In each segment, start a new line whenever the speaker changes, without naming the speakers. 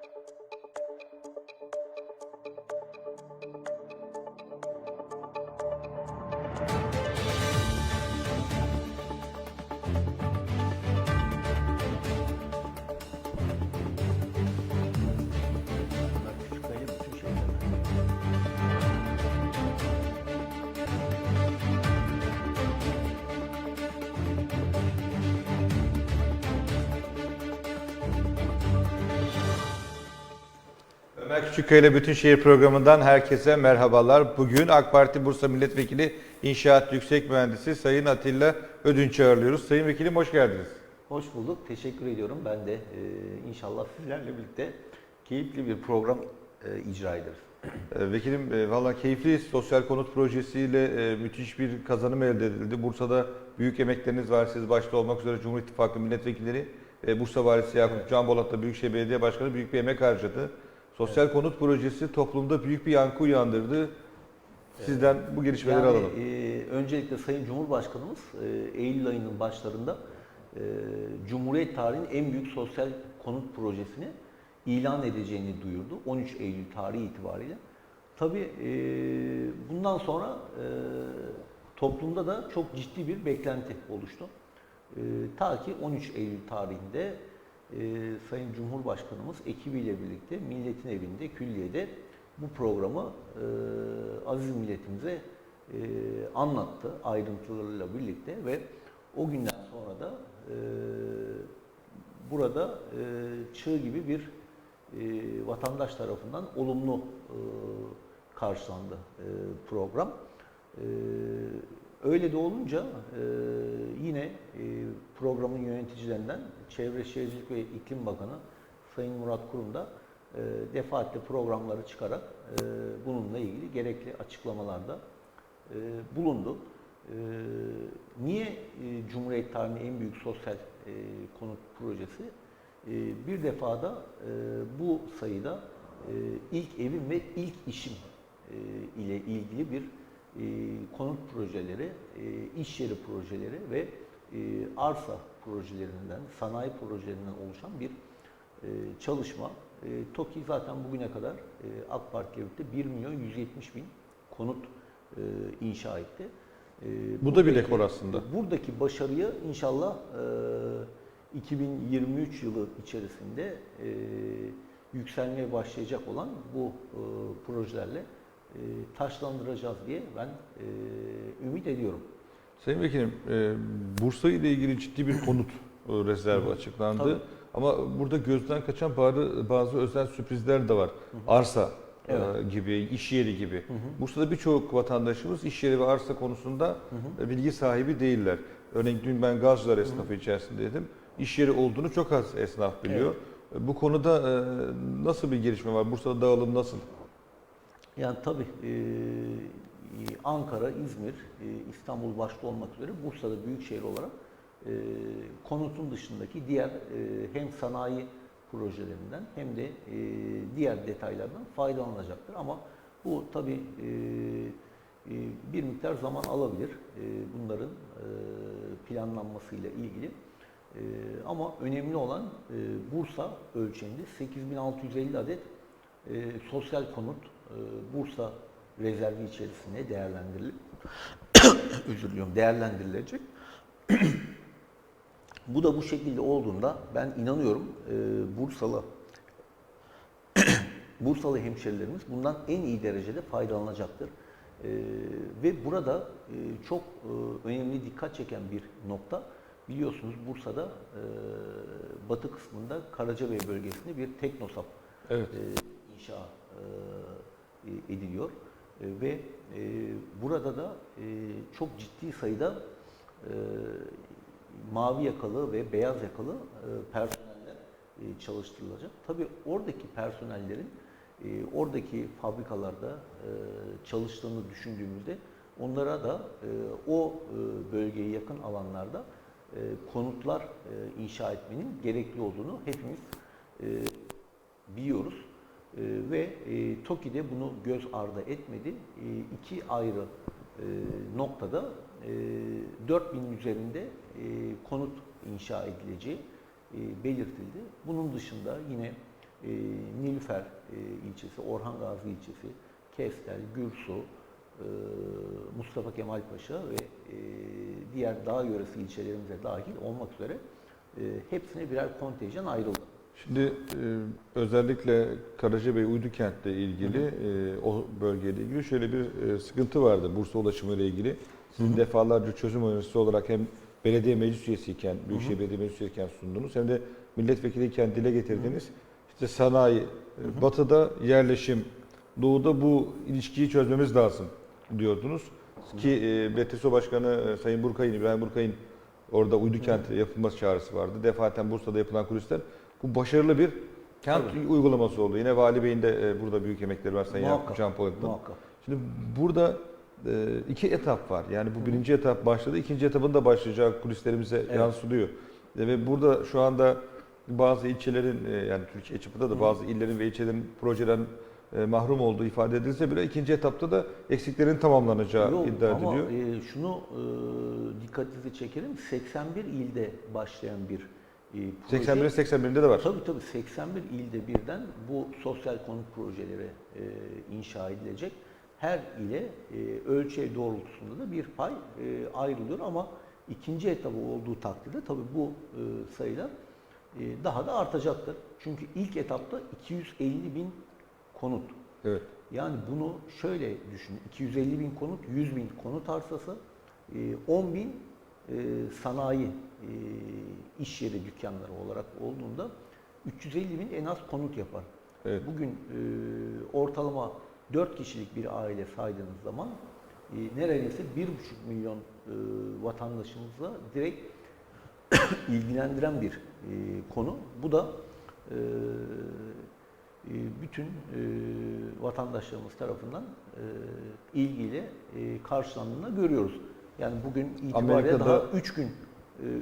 Thank you.
Ömer Küçükkaya Bütün Şehir programından herkese merhabalar. Bugün AK Parti Bursa Milletvekili İnşaat Yüksek Mühendisi Sayın Atilla Ödünç'ü ağırlıyoruz. Sayın Vekilim hoş geldiniz.
Hoş bulduk. Teşekkür ediyorum. Ben de e, inşallah sizlerle birlikte keyifli bir program e, icra ederiz.
Ee, Vekilim e, valla keyifli sosyal konut projesiyle e, müthiş bir kazanım elde edildi. Bursa'da büyük emekleriniz var. Siz başta olmak üzere Cumhur İttifakı milletvekilleri, e, Bursa Valisi Yakup
Evet.
Can Bolat'ta Büyükşehir Belediye Başkanı büyük bir emek harcadı. Sosyal konut projesi toplumda büyük bir yankı uyandırdı. Sizden bu gelişmeleri
Yani,
alalım.
e, öncelikle Sayın Cumhurbaşkanımız e, Eylül ayının başlarında e, Cumhuriyet tarihinin en büyük sosyal konut projesini ilan edeceğini duyurdu. 13 Eylül tarihi itibariyle. Tabii e, bundan sonra e, toplumda da çok ciddi bir beklenti oluştu. E, ta ki 13 Eylül tarihinde e, Sayın Cumhurbaşkanımız ekibiyle birlikte milletin evinde, külliyede bu programı e, aziz milletimize e, anlattı ayrıntılarıyla birlikte ve o günden sonra da e, burada e, çığ gibi bir e, vatandaş tarafından olumlu e, karşılandı e, program. E, öyle de olunca e, yine e, programın yöneticilerinden Çevre Şehircilik ve İklim Bakanı Sayın Murat Kurum da e, defaatle programları çıkarak e, bununla ilgili gerekli açıklamalarda e, bulundu. E, niye e, Cumhuriyet tarihinin en büyük sosyal e, konut projesi? E, bir defada e, bu sayıda e, ilk evim ve ilk işim e, ile ilgili bir e, konut projeleri, e, iş yeri projeleri ve e, arsa projelerinden, sanayi projelerinden oluşan bir e, çalışma. E, TOKİ zaten bugüne kadar e, AK Parti ile birlikte 1 milyon 170 bin konut e, inşa etti. E,
Bu da bir rekor aslında.
Buradaki başarıyı inşallah e, 2023 yılı içerisinde e, yükselmeye başlayacak olan bu e, projelerle e, taşlandıracağız diye ben e, ümit ediyorum.
Sayın Vekilim, e, Bursa ile ilgili ciddi bir konut e, rezervi açıklandı.
Tabii.
Ama burada gözden kaçan bazı, bazı özel sürprizler de var. Arsa e,
Evet.
gibi, iş yeri gibi. Bursa'da birçok vatandaşımız iş yeri ve arsa konusunda e, bilgi sahibi değiller. Örneğin dün ben Gazcılar esnafı içerisindeydim. İş yeri olduğunu çok az esnaf biliyor. E, Bu konuda nasıl bir gelişme var? Bursa'da dağılım nasıl?
Yani tabii e, Ankara, İzmir, e, İstanbul başta olmak üzere Bursa'da büyük şehir olarak e, konutun dışındaki diğer e, hem sanayi projelerinden hem de e, diğer detaylardan faydalanacaktır. Ama bu tabii e, e, bir miktar zaman alabilir e, bunların e, planlanmasıyla ilgili. E, ama önemli olan e, Bursa ölçeğinde 8650 adet e, sosyal konut e, Bursa rezervi içerisinde değerlendirilip özür diliyorum değerlendirilecek. bu da bu şekilde olduğunda ben inanıyorum e, Bursalı Bursalı hemşerilerimiz bundan en iyi derecede faydalanacaktır. E, ve burada e, çok e, önemli dikkat çeken bir nokta biliyorsunuz Bursa'da e, batı kısmında Karacabey bölgesinde bir teknosap
Evet.
e, inşa e, ediliyor E, ve e, burada da e, çok ciddi sayıda e, mavi yakalı ve beyaz yakalı e, personeller e, çalıştırılacak. Tabii oradaki personellerin e, oradaki fabrikalarda e, çalıştığını düşündüğümüzde onlara da e, o e, bölgeye yakın alanlarda e, konutlar e, inşa etmenin gerekli olduğunu hepimiz e, biliyoruz. E, ve e, TOKİ de bunu göz ardı etmedi. E, iki ayrı e, noktada e, 4000 üzerinde e, konut inşa edileceği e, belirtildi. Bunun dışında yine e, Nilüfer ilçesi, Orhan Gazi ilçesi, Kestel, Gürsu, Mustafa Kemal Paşa ve diğer dağ yöresi ilçelerimize dahil olmak üzere hepsine birer kontenjan ayrıldı.
Şimdi e, özellikle Karacabey Uydukent'le ilgili e, o bölgeyle ilgili şöyle bir e, sıkıntı vardı Bursa ulaşımı ile ilgili. Sizin defalarca çözüm önerisi olarak hem belediye meclis üyesiyken, Büyükşehir Belediye Meclis üyesiyken sundunuz hem de milletvekiliyken dile getirdiniz. İşte sanayi, e, batıda yerleşim, doğuda bu ilişkiyi çözmemiz lazım diyordunuz. Ki e, BTSO Başkanı e, Sayın Burkay'ın, İbrahim Burkay'ın orada Uydukent yapılması çağrısı vardı. Defaten Bursa'da yapılan kulisler. Bu başarılı bir kent
Tabii.
uygulaması oldu. Yine Vali Bey'in de e, burada büyük emekleri var Sayın Can Polat'ın. Şimdi burada e, iki etap var. Yani bu birinci etap başladı. ikinci etapın da başlayacağı kulislerimize
Evet.
yansılıyor. E, Ve burada şu anda bazı ilçelerin e, yani Türkiye çapında da bazı illerin ve ilçelerin projeden e, mahrum olduğu ifade edilse bile ikinci etapta da eksiklerin tamamlanacağı
Yok,
iddia
ama
ediliyor.
e, şunu e, dikkatinizi çekelim. 81 ilde başlayan bir proje.
81'in 81'inde de var.
Tabii tabii 81 ilde birden bu sosyal konut projeleri e, inşa edilecek. Her ile e, ölçeği doğrultusunda da bir pay e, ayrılıyor ama ikinci etabı olduğu takdirde tabii bu e, sayılar e, daha da artacaktır. Çünkü ilk etapta 250 bin konut.
Evet.
Yani bunu şöyle düşünün. 250 bin konut, 100 bin konut arsası, e, 10 bin e, sanayi iş yeri dükkanları olarak olduğunda 350 bin en az konut yapar.
Evet.
Bugün e, ortalama 4 kişilik bir aile saydığınız zaman e, neredeyse 1,5 milyon e, vatandaşımızla direkt ilgilendiren bir e, konu. Bu da e, e, bütün e, vatandaşlarımız tarafından e, ilgiyle e, karşılandığını görüyoruz. Yani bugün itibariyle
Amerika'da-
daha 3 gün,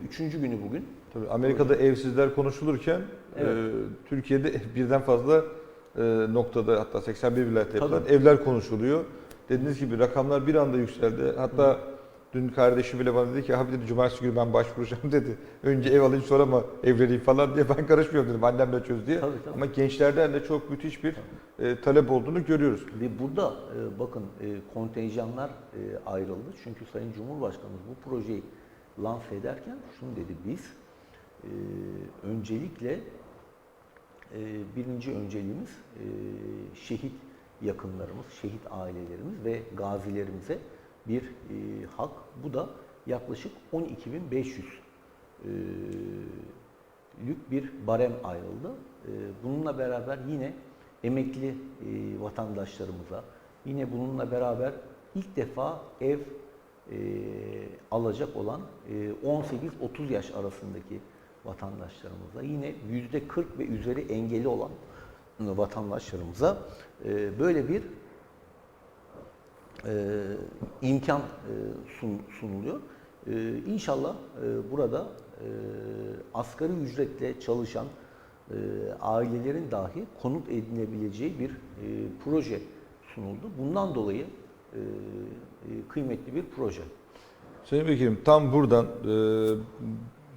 3. günü bugün.
Tabii Amerika'da evsizler konuşulurken
Evet.
e, Türkiye'de birden fazla e, noktada hatta 81 vilayette yapılan evler konuşuluyor. Dediğiniz gibi rakamlar bir anda yükseldi. Hatta dün kardeşim bile bana dedi ki abi dedi cumartesi günü ben başvuracağım dedi. Önce ev alayım sonra mı evleneyim falan diye ben karışmıyorum dedim annemle çöz diye.
Tabii, tabii.
Ama gençlerden de çok müthiş bir e, talep olduğunu görüyoruz.
Ve burada e, bakın e, kontenjanlar e, ayrıldı. Çünkü Sayın Cumhurbaşkanımız bu projeyi lanse ederken şunu dedi biz e, öncelikle e, birinci önceliğimiz e, şehit yakınlarımız, şehit ailelerimiz ve gazilerimize bir e, hak. Bu da yaklaşık 12.500 e, lük bir barem ayrıldı. E, Bununla beraber yine emekli e, vatandaşlarımıza, yine bununla beraber ilk defa ev e, alacak olan e, 18-30 yaş arasındaki vatandaşlarımıza, yine yüzde 40 ve üzeri engeli olan vatandaşlarımıza e, böyle bir e, imkan e, sun- sunuluyor. E, İnşallah e, burada e, asgari ücretle çalışan e, ailelerin dahi konut edinebileceği bir e, proje sunuldu. Bundan dolayı e, kıymetli bir proje.
Sayın Vekilim tam buradan e,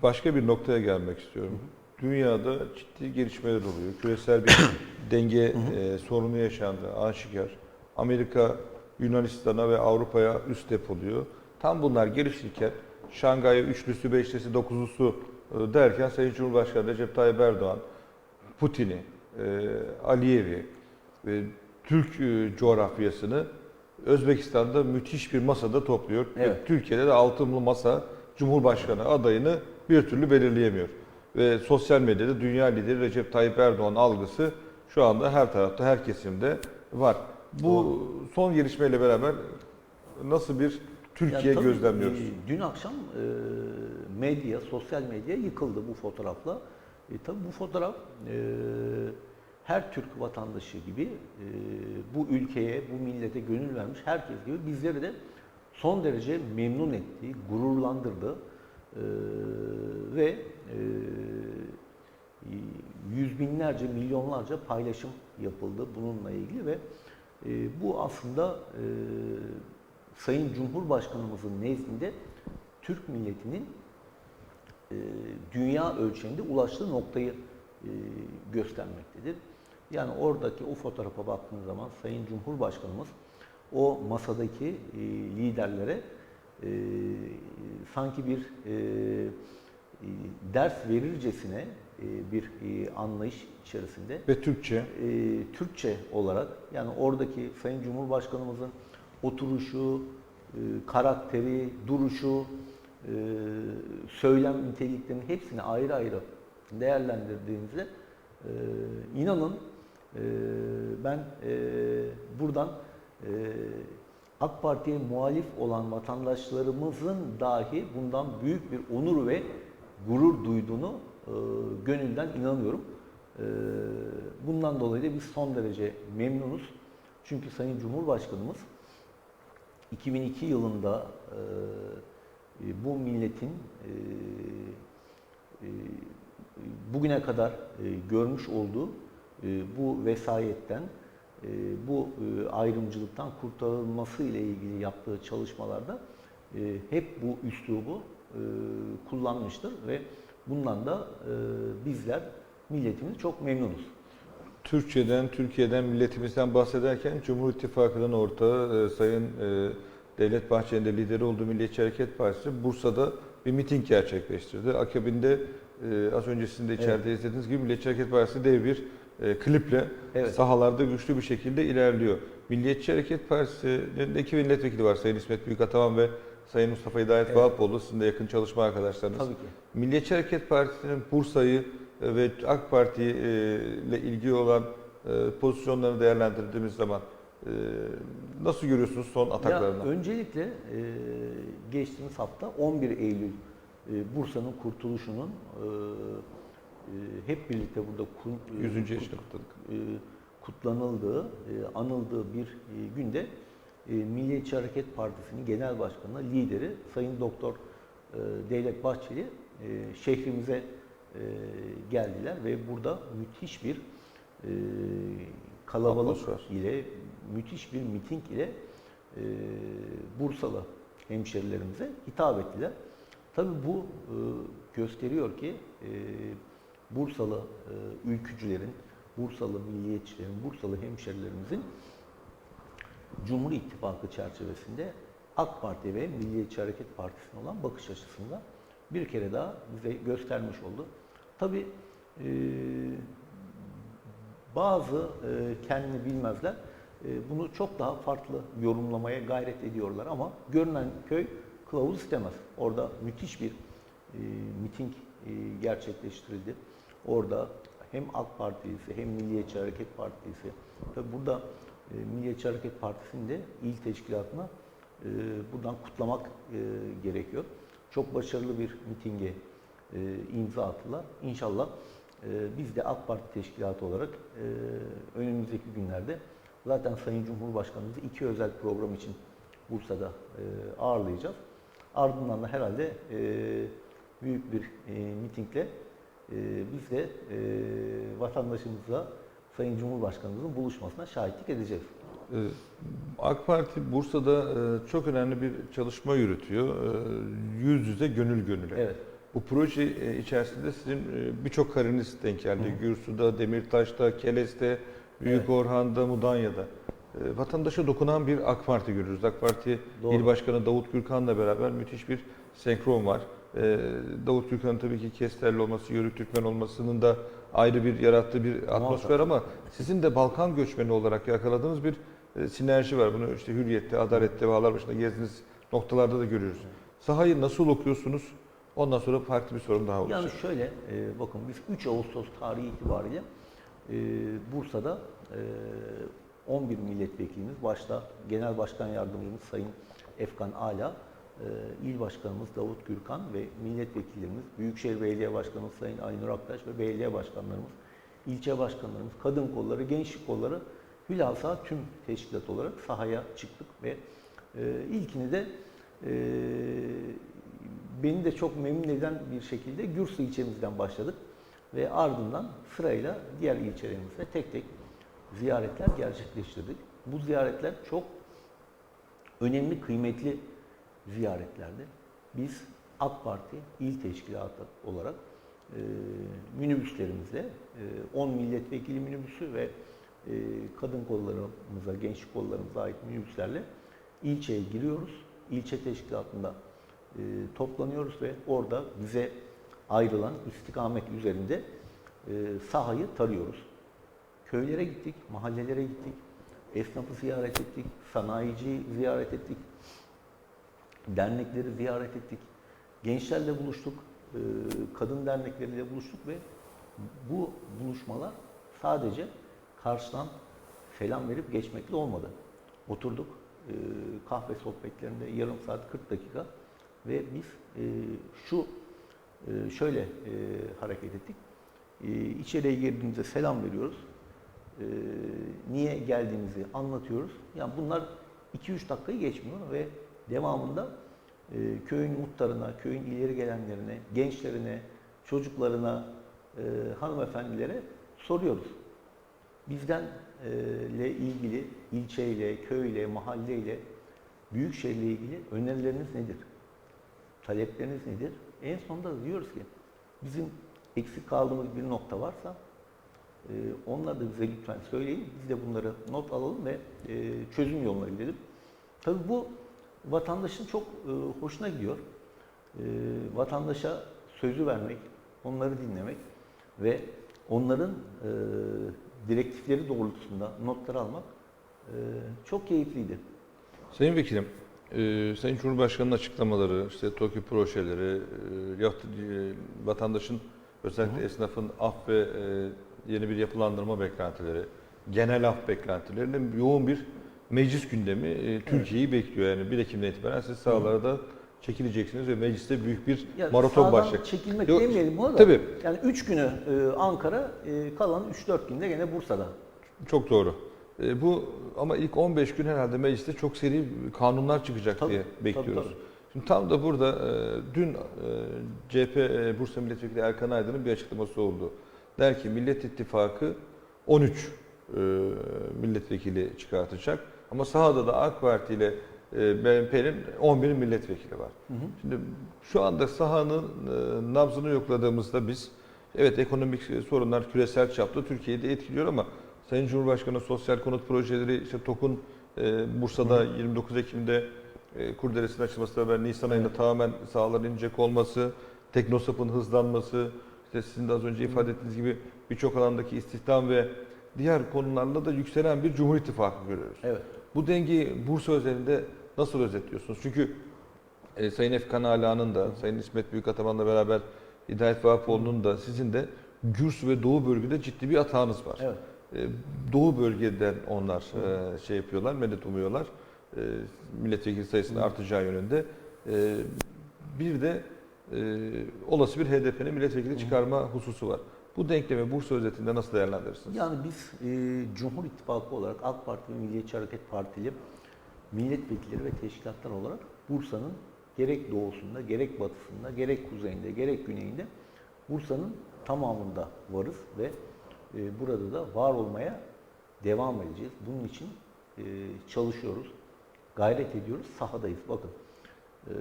başka bir noktaya gelmek istiyorum. Dünyada ciddi gelişmeler oluyor. Küresel bir denge e, sorunu yaşandı aşikar. Amerika Yunanistan'a ve Avrupa'ya üst depoluyor. Tam bunlar gelişirken Şangay üçlüsü, beşlisi, dokuzlusu e, derken Sayın Cumhurbaşkanı Recep Tayyip Erdoğan Putin'i, e, Aliyev'i ve Türk e, coğrafyasını Özbekistan'da müthiş bir masada topluyor.
Evet.
Türkiye'de de altılı masa Cumhurbaşkanı adayını bir türlü belirleyemiyor. Ve sosyal medyada dünya lideri Recep Tayyip Erdoğan algısı şu anda her tarafta, her kesimde var. Bu son gelişmeyle beraber nasıl bir Türkiye
Yani
gözlemliyoruz?
e, dün akşam e, medya, sosyal medya yıkıldı bu fotoğrafla. E, tabii bu fotoğraf e, her Türk vatandaşı gibi e, bu ülkeye, bu millete gönül vermiş herkes gibi bizleri de son derece memnun etti, gururlandırdı. E, ve e, yüz binlerce, milyonlarca paylaşım yapıldı bununla ilgili ve bu aslında Sayın Cumhurbaşkanımızın nezdinde Türk milletinin dünya ölçeğinde ulaştığı noktayı göstermektedir. Yani oradaki o fotoğrafa baktığınız zaman Sayın Cumhurbaşkanımız o masadaki e, liderlere e, sanki bir e, e, ders verircesine e, bir e, anlayış içerisinde
Ve Türkçe.
e, Türkçe olarak yani oradaki Sayın Cumhurbaşkanımızın oturuşu, e, karakteri, duruşu, e, söylem niteliklerinin hepsini ayrı ayrı değerlendirdiğinizde e, inanın e, ben e, buradan e, AK Parti'ye muhalif olan vatandaşlarımızın dahi bundan büyük bir onur ve gurur duyduğunu e, gönülden inanıyorum. E, bundan dolayı da biz son derece memnunuz. Çünkü Sayın Cumhurbaşkanımız 2002 yılında e, bu milletin bugüne kadar görmüş olduğu bu vesayetten, e, bu e, ayrımcılıktan kurtarılması ile ilgili yaptığı çalışmalarda e, hep bu üslubu kullanmıştır ve bundan da bizler milletimiz çok memnunuz.
Türkçeden, Türkiye'den, milletimizden bahsederken Cumhur İttifakı'nın ortağı Sayın Devlet Bahçeli'nin de lideri olduğu Milliyetçi Hareket Partisi Bursa'da bir miting gerçekleştirdi. Akabinde az öncesinde içeride izlediğiniz gibi Milliyetçi Hareket Partisi dev bir e, kliple
Evet.
sahalarda güçlü bir şekilde ilerliyor. Milliyetçi Hareket Partisi'nin iki milletvekili var. Sayın İsmet Büyükataman ve Sayın Mustafa Hidayet
Evet.
Vahapoğlu. Sizin de yakın çalışma arkadaşlarınız.
Tabii ki.
Milliyetçi Hareket Partisi'nin Bursa'yı e, ve AK Parti e, ile ilgili olan pozisyonlarını değerlendirdiğimiz zaman nasıl görüyorsunuz son ataklarını?
Ya öncelikle geçtiğimiz hafta 11 Eylül Bursa'nın kurtuluşunun hep birlikte burada kun- e,
100.
kut-
yaşını kutladık.
e, kutlanıldığı, e, anıldığı bir e, günde e, Milliyetçi Hareket Partisi'nin genel başkanı, lideri Sayın Doktor e, Devlet Bahçeli e, şehrimize e, geldiler ve burada müthiş bir e, kalabalık
Atmosfer.
ile, müthiş bir miting ile e, Bursalı hemşerilerimize hitap ettiler. Tabii bu e, gösteriyor ki e, Bursalı e, ülkücülerin, Bursalı milliyetçilerin, Bursalı hemşerilerimizin Cumhur İttifakı çerçevesinde AK Parti ve Milliyetçi Hareket Partisi'ne olan bakış açısında bir kere daha bize göstermiş oldu. Tabii e, bazı e, kendini bilmezler e, bunu çok daha farklı yorumlamaya gayret ediyorlar ama görünen köy kılavuz istemez. Orada müthiş bir e, miting gerçekleştirildi. Orada hem AK Partisi hem Milliyetçi Hareket Partisi, tabi burada e, Milliyetçi Hareket Partisi'nin de il teşkilatına e, buradan kutlamak e, gerekiyor. Çok başarılı bir mitinge e, imza attılar. İnşallah e, biz de AK Parti teşkilatı olarak e, önümüzdeki günlerde zaten Sayın Cumhurbaşkanımızı iki özel program için Bursa'da e, ağırlayacağız. Ardından da herhalde e, büyük bir e, mitingle e, biz de e, vatandaşımızla Sayın Cumhurbaşkanımızın buluşmasına şahitlik edeceğiz.
Ee, AK Parti Bursa'da e, çok önemli bir çalışma yürütüyor. Ee, Yüz yüze gönül gönüle.
Evet.
Bu proje e, içerisinde sizin e, birçok kareniz denk geldi. Gürsu'da, Demirtaş'ta, Keles'te, Büyük
Evet.
Orhan'da, Mudanya'da. E, Vatandaşa dokunan bir AK Parti görüyoruz. AK Parti
Doğru.
İl Başkanı Davut Gürkan'la beraber müthiş bir senkron var. E, Davut Gürkan'ın tabii ki Kesterli olması, Yörük Türkmen olmasının da ayrı bir yarattığı bir atmosfer ama sizin de Balkan göçmeni olarak yakaladığınız bir e, sinerji var. Bunu işte Hürriyet'te, Adalet'te, Bağlar başında gezdiğiniz noktalarda da görüyoruz. Sahayı nasıl okuyorsunuz? Ondan sonra farklı bir sorum daha olacak.
Yani şöyle, e, bakın biz 3 Ağustos tarihi itibariyle e, Bursa'da e, 11 milletvekilimiz, başta Genel Başkan Yardımcımız Sayın Efkan Ala, İl Başkanımız Davut Gürkan ve milletvekillerimiz, Büyükşehir Belediye Başkanımız Sayın Ali Nur Aktaş ve belediye başkanlarımız, ilçe başkanlarımız, kadın kolları, gençlik kolları, hülasa tüm teşkilat olarak sahaya çıktık ve e, ilkini de e, beni de çok memnun eden bir şekilde Gürsu ilçemizden başladık ve ardından sırayla diğer ilçelerimizde tek tek ziyaretler gerçekleştirdik. Bu ziyaretler çok önemli, kıymetli ziyaretlerdi. Biz AK Parti il teşkilatı olarak e, minibüslerimizle e, 10 milletvekili minibüsü ve e, kadın kollarımıza, gençlik kollarımıza ait minibüslerle ilçeye giriyoruz. İlçe teşkilatında e, toplanıyoruz ve orada bize ayrılan istikamet üzerinde e, sahayı tarıyoruz. Köylere gittik, mahallelere gittik, esnafı ziyaret ettik, sanayiciyi ziyaret ettik, dernekleri ziyaret ettik, gençlerle buluştuk, e, kadın dernekleriyle buluştuk ve bu buluşmalar sadece karşıdan selam verip geçmekle olmadı. Oturduk e, kahve sohbetlerinde yarım saat 40 dakika ve biz e, şu şöyle hareket ettik. İçeriye girdiğimizde selam veriyoruz. Niye geldiğimizi anlatıyoruz. Yani bunlar 2-3 dakikayı geçmiyor ve devamında e, köyün muhtarına, köyün ileri gelenlerine, gençlerine, çocuklarına, e, hanımefendilere soruyoruz. Bizden e, ile ilgili ilçeyle, köyle, mahalleyle, büyükşehirle ilgili önerileriniz nedir? Talepleriniz nedir? En sonunda da diyoruz ki bizim eksik kaldığımız bir nokta varsa e, onları da bize lütfen söyleyin. Biz de bunları not alalım ve e, çözüm yoluna gidelim. Tabii bu vatandaşın çok e, hoşuna gidiyor. E, vatandaşa sözü vermek, onları dinlemek ve onların e, direktifleri doğrultusunda notları almak e, çok keyifliydi.
Sayın Vekilim, e, Sayın Cumhurbaşkanı'nın açıklamaları, işte TOKİ projeleri, e, e, vatandaşın özellikle esnafın af ve e, yeni bir yapılandırma beklentileri, genel af beklentilerinin yoğun bir meclis gündemi e, Türkiye'yi bekliyor. Yani 1 Ekim'den itibaren siz sahalarda çekileceksiniz ve mecliste büyük bir
Ya
maraton başlayacak.
çekilmek
Yok,
demeyelim buna da.
tabii.
Yani 3 günü e, Ankara, e, kalan 3-4 günde gene Bursa'da.
Çok doğru. E, bu ama ilk 15 gün herhalde mecliste çok seri kanunlar çıkacak
Tabii,
diye
tabii,
bekliyoruz.
tabii.
Şimdi tam da burada e, dün e, CHP e, Bursa Milletvekili Erkan Aydın'ın bir açıklaması oldu. Der ki Millet İttifakı 13 e, milletvekili çıkartacak ama sahada da AK Parti ile e, BNP'nin 11 milletvekili var. Şimdi şu anda sahanın e, nabzını yokladığımızda biz evet ekonomik sorunlar küresel çapta Türkiye'yi de etkiliyor ama Sayın Cumhurbaşkanı sosyal konut projeleri işte TOK'un e, Bursa'da 29 Ekim'de e, Kurdelesi'nin açılması ve Nisan ayında tamamen sahaların inecek olması, Teknosap'ın hızlanması, işte sizin de az önce ifade ettiğiniz gibi birçok alandaki istihdam ve diğer konularla da yükselen bir Cumhur İttifakı görüyoruz.
Evet.
Bu dengeyi Bursa özelinde nasıl özetliyorsunuz? Çünkü e, Sayın Efkan Ala'nın da, Sayın İsmet Büyükataman'la beraber Hidayet Vahapoğlu'nun da sizin de Gürs ve Doğu bölgede ciddi bir atağınız var.
Evet.
E, Doğu bölgeden onlar e, şey yapıyorlar, medet umuyorlar. E, milletvekili sayısının artacağı yönünde. E, bir de e, olası bir HDP'nin milletvekili çıkarma hususu var. Bu denklemi Bursa özetinde nasıl değerlendirirsiniz?
Yani biz e, Cumhur İttifakı olarak AK Parti ve Milliyetçi Hareket Partili milletvekilleri ve teşkilatlar olarak Bursa'nın gerek doğusunda, gerek batısında, gerek kuzeyinde, gerek güneyinde Bursa'nın tamamında varız ve e, burada da var olmaya devam edeceğiz. Bunun için e, çalışıyoruz, gayret ediyoruz, sahadayız. Bakın e,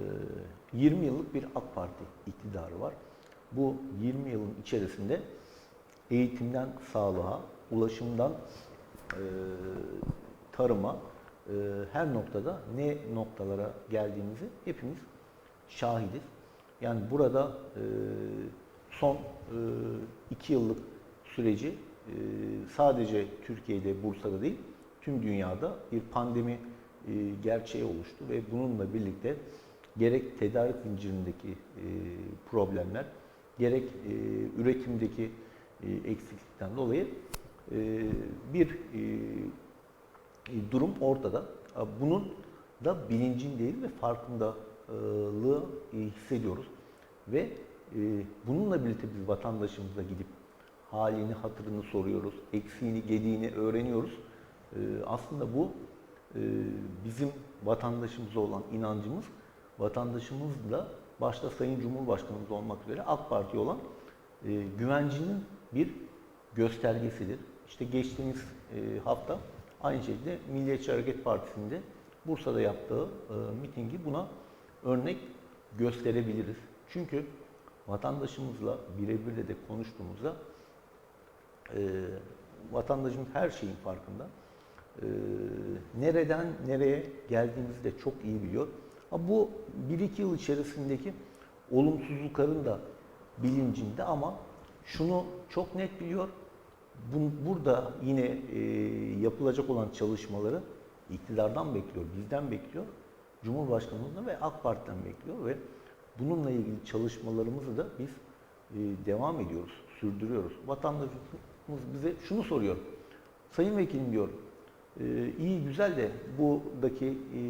20 yıllık bir AK Parti iktidarı var. Bu 20 yılın içerisinde eğitimden sağlığa, ulaşımdan e, tarıma e, her noktada ne noktalara geldiğimizi hepimiz şahidiz. Yani burada e, son e, iki yıllık süreci e, sadece Türkiye'de, Bursa'da değil, tüm dünyada bir pandemi e, gerçeği oluştu ve bununla birlikte gerek tedarik zincirindeki e, problemler, gerek e, üretimdeki eksiklikten dolayı e, bir e, e, durum ortada. Bunun da bilincindeyiz ve farkındalığı e, hissediyoruz. Ve e, bununla birlikte biz vatandaşımıza gidip halini, hatırını soruyoruz, eksiğini, gediğini öğreniyoruz. E, Aslında bu e, bizim vatandaşımıza olan inancımız, vatandaşımızla başta Sayın Cumhurbaşkanımız olmak üzere AK Parti olan e, güvencinin bir göstergesidir. İşte geçtiğimiz e, hafta aynı şekilde Milliyetçi Hareket Partisi'nde Bursa'da yaptığı e, mitingi buna örnek gösterebiliriz. Çünkü vatandaşımızla birebir de, konuştuğumuzda e, vatandaşın her şeyin farkında. E, nereden nereye geldiğimizi de çok iyi biliyor. Bu 1-2 yıl içerisindeki olumsuzlukların da bilincinde ama şunu çok net biliyor. Bu, burada yine e, yapılacak olan çalışmaları iktidardan bekliyor, bizden bekliyor. Cumhurbaşkanımızdan ve AK Parti'den bekliyor ve bununla ilgili çalışmalarımızı da biz e, devam ediyoruz, sürdürüyoruz. Vatandaşımız bize şunu soruyor. Sayın Vekilim diyor, e, iyi güzel de buradaki e,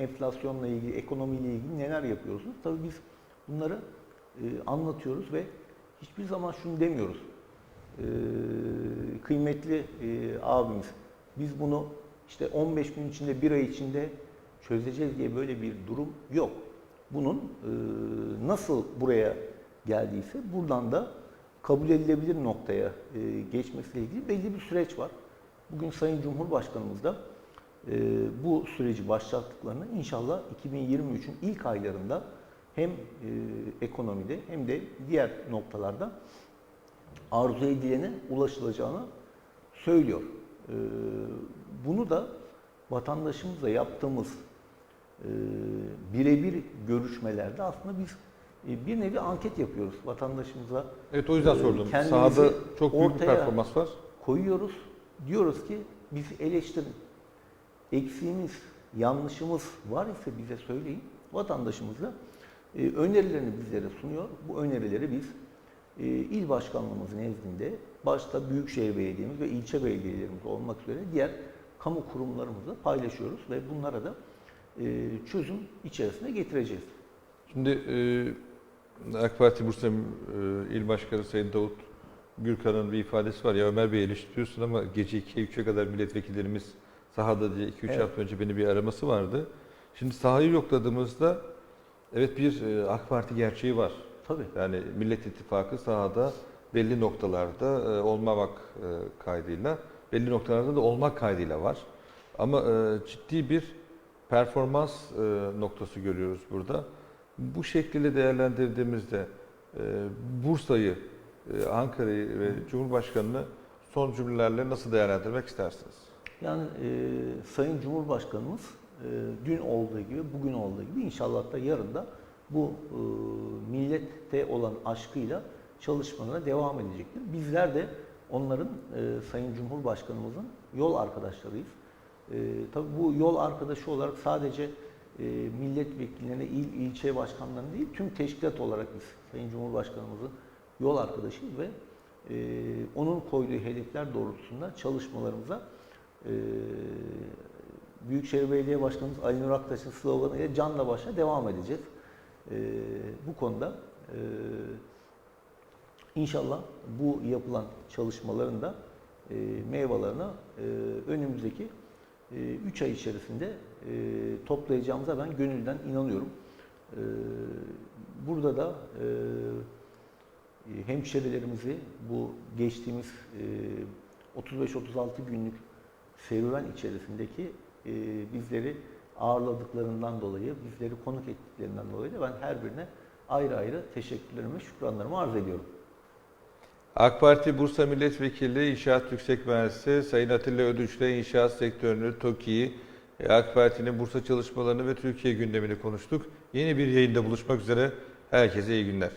enflasyonla ilgili, ekonomiyle ilgili neler yapıyorsunuz? Tabii biz bunları e, anlatıyoruz ve hiçbir zaman şunu demiyoruz. E, kıymetli e, abimiz, biz bunu işte 15 gün içinde, bir ay içinde çözeceğiz diye böyle bir durum yok. Bunun e, nasıl buraya geldiyse buradan da kabul edilebilir noktaya e, geçmesiyle ilgili belli bir süreç var. Bugün Sayın Cumhurbaşkanımız da e, bu süreci başlattıklarını inşallah 2023'ün ilk aylarında hem e, ekonomide hem de diğer noktalarda arzu edilene ulaşılacağını söylüyor. E, bunu da vatandaşımızla yaptığımız e, birebir görüşmelerde aslında biz e, bir nevi anket yapıyoruz vatandaşımıza.
Evet o yüzden
Ee,
sordum. Sahada çok büyük bir performans var.
koyuyoruz. Diyoruz ki bizi eleştirin. Eksiğimiz, yanlışımız var ise bize söyleyin. Vatandaşımız da e, önerilerini bizlere sunuyor. Bu önerileri biz e, il başkanlığımız nezdinde başta Büyükşehir Belediye'miz ve ilçe belediyelerimiz olmak üzere diğer kamu kurumlarımızla paylaşıyoruz ve bunlara da e, çözüm içerisine getireceğiz.
Şimdi e, AK Parti Bursa e, İl Başkanı Sayın Davut Gürkan'ın bir ifadesi var. Ya Ömer Bey eleştiriyorsun ama gece 2'ye 3'e kadar milletvekillerimiz sahada diye 2-3
Evet.
hafta önce beni bir araması vardı. Şimdi sahayı yokladığımızda evet bir e, AK Parti gerçeği var.
Tabii.
Yani Millet İttifakı sahada belli noktalarda e, olmamak e, kaydıyla, belli noktalarda da olmak kaydıyla var. Ama ciddi bir performans noktası görüyoruz burada. Bu şekliyle değerlendirdiğimizde Bursa'yı, Ankara'yı ve Cumhurbaşkanı'nı son cümlelerle nasıl değerlendirmek istersiniz?
Yani e, Sayın Cumhurbaşkanımız dün olduğu gibi, bugün olduğu gibi inşallah da yarın da bu e, millette olan aşkıyla çalışmalarına devam edecektir. Bizler de onların e, Sayın Cumhurbaşkanımızın yol arkadaşlarıyız. E, tabii bu yol arkadaşı olarak sadece e, milletvekillerine, il, ilçe başkanlarına değil, tüm teşkilat olarak biz Sayın Cumhurbaşkanımızın yol arkadaşıyız ve e, onun koyduğu hedefler doğrultusunda çalışmalarımıza e, Büyükşehir Belediye Başkanımız Ali Nur Aktaş'ın sloganıyla canla başla devam edeceğiz. E, bu konuda e, inşallah bu yapılan çalışmaların da e, meyvelerini e, önümüzdeki 3 ay içerisinde e, toplayacağımıza ben gönülden inanıyorum. E, burada da e, hemşerilerimizi bu geçtiğimiz e, 35-36 günlük serüven içerisindeki e, bizleri ağırladıklarından dolayı, bizleri konuk ettiklerinden dolayı da ben her birine ayrı ayrı teşekkürlerimi şükranlarımı arz ediyorum.
AK Parti Bursa Milletvekili İnşaat Yüksek Mühendisi Sayın Atilla Ödünç'le inşaat sektörünü, TOKİ'yi, e, AK Parti'nin Bursa çalışmalarını ve Türkiye gündemini konuştuk. Yeni bir yayında buluşmak üzere. Herkese iyi günler.